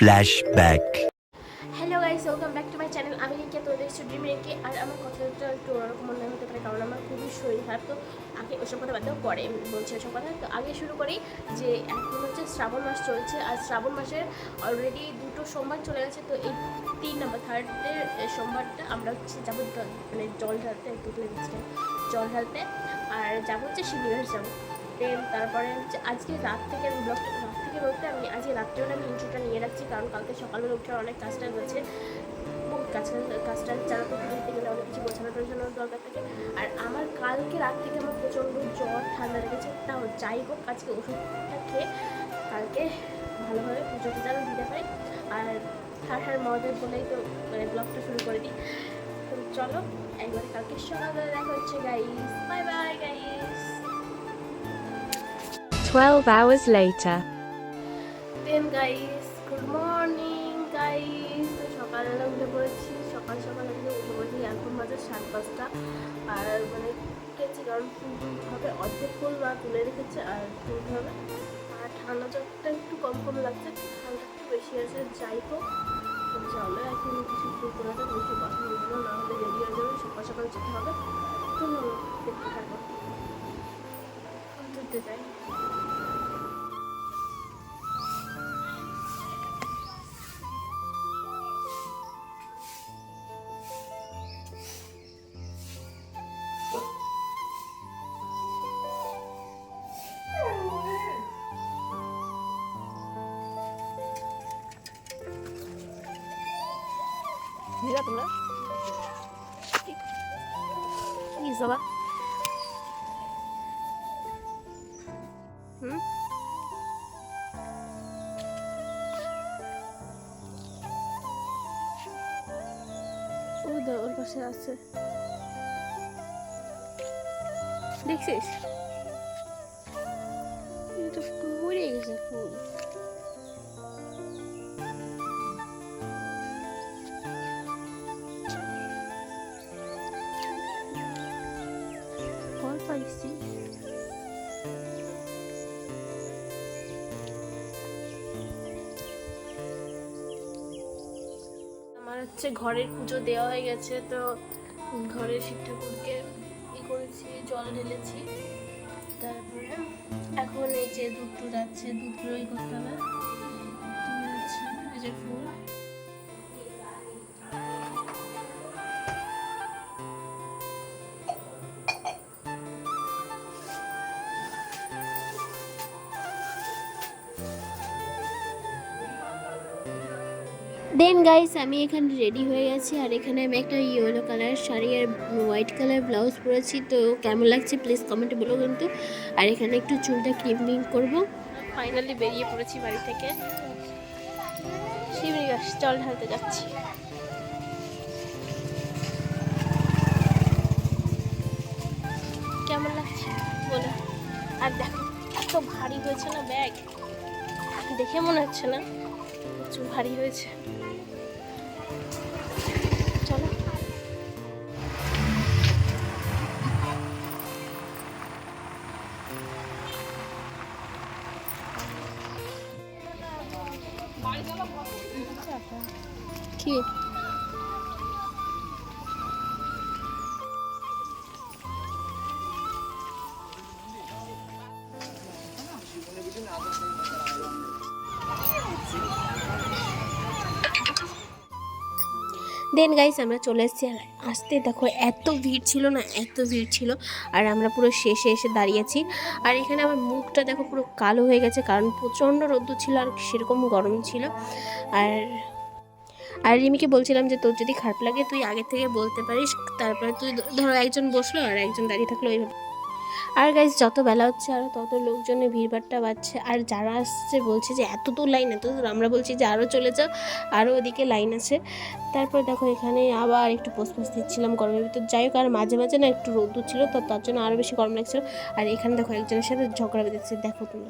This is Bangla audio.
Flashback. Hello guys welcome back to my channel আমি রিঙ্কিয়া তো দেখছি ড্রিম রিঙ্কি আর আমার কথাটা একটু ওরকম মনে হতে পারে, কারণ আমার খুবই শরীর খারাপ, তো আগে ওসব কথা বাদেও পরে বলছি ওসব কথা। তো আগে শুরু করি যে এখন হচ্ছে শ্রাবণ মাস চলছে, আর শ্রাবণ মাসের অলরেডি দুটো সোমবার চলে গেছে, তো এই তিন নম্বর থার্ডের সোমবারটা আমরা হচ্ছে যাব মানে জল ঢালতে তুলে দিচ্ছি জল ঢালতে। আর যাব হচ্ছে শিলিগুড়ি যাব। তারপরে হচ্ছে আজকে রাত থেকে ব্লগটা রাত থেকে বলতে আমি আজকে রাত্রেবেলা আমি ইন্ট্রোটা নিয়ে রাখছি, কারণ কালকে সকালবেলা উঠে অনেক কাজটা রয়েছে। বহুত কাজ, কাজটা চালাতে দিতে গেলে অনেক কিছু গোছানো টোছানোর দরকার থাকে। আর আমার কালকে রাত থেকে আমার প্রচণ্ড জ্বর, ঠান্ডা লেগেছে, তাও যাই হোক, আজকে ওষুধটা খেয়ে কালকে ভালোভাবে টুজো আমি দিতে পারি। আর হার হার মদের বলেই তো মানে ব্লগটা শুরু করে দিই। তো চলো, একবার কালকে সকালবেলা দেখা হচ্ছে guys bye bye guys 12 hours later. Then guys good morning guys তো সকালবেলা উঠে পড়েছি। সকাল সকাল উঠে উঠে পড়েছি এখন বাজে সাত পাঁচটা আর মানে উঠেছি কারণ হবে, অর্ধেক ফুল বা তুলে রেখেছে, আর তুলতে হবে। আর ঠান্ডা জ্বরটা একটু কম কম লাগছে, ঠান্ডা একটু বেশি আছে। যাই তো চলো এখন কিছু ফুল তোলাতে বেশি কথা বলব, না হলে দেরি হয়ে যাবে, সকাল সকাল যেতে হবে। তো দেখতে থাকো। ফুল তুলতে যাই। Güzel bunlar. İyi sabah. Hı? Burada olması lazım. Diksiz. পাইছি আমার হচ্ছে ঘরের পুজো দেওয়া হয়ে গেছে, তো ঘরের শিব ঠাকুরকে ই করেছি, জল ঢেলেছি। তারপরে এখন এই যে দুধ টুধ আছে দুধগুলো ই করতে হবে। দেন গাইস আমি এখানে রেডি হয়ে গেছি আর এখানে আমি একটা ইয়েলো কালার শাড়ি আর হোয়াইট কালার ব্লাউজ পরেছি। তো কেমন লাগছে প্লিজ কমেন্টে বলো কিন্তু। আর এখানে একটু চুলটা ক্লিপিং করব। ফাইনালি বেরিয়ে পড়েছি বাড়ি থেকে। জল ঢালতে যাচ্ছি। কেমন লাগছে? বলো। আর দেখো, এত ভারী হয়েছে না ব্যাগ। দেখে মনে হচ্ছে না। প্রচুর ভারী হয়েছে। চলো। কি? দেন গাইস আমরা চলে এসেছি আর আসতে দেখো এত ভিড় ছিল না, এত ভিড় ছিল। আর আমরা পুরো শেষে এসে দাঁড়িয়েছি। আর এখানে আমার মুখটা দেখো পুরো কালো হয়ে গেছে, কারণ প্রচণ্ড রোদ্দুর ছিল আর সেরকম গরম ছিল। আর আর রিমিকে বলছিলাম যে, তোর যদি খারাপ লাগে, তুই আগে থেকে বলতে পারিস। তারপরে তুই ধরো একজন বসল আর একজন দাঁড়িয়ে থাকল। এইভাবে আর গাইজ যত বেলা হচ্ছে আরও তত লোকজনের ভিড়ভাড়টা বাড়ছে। আর যারা আসছে বলছে যে, এত দূর লাইন এত দূর আমরা বলছি যে আরও চলে যাও আরও ওদিকে লাইন আছে। তারপর দেখো এখানে আবার একটু পোসপোস দিচ্ছিলাম গরমের ভিতর। যাই হোক, আর মাঝে মাঝে না একটু রোদ ছিল, তো তার জন্য আরও বেশি গরম লাগছিল। আর এখানে দেখো একজনের সাথে ঝগড়া বেঁধেছে, দেখো তুমি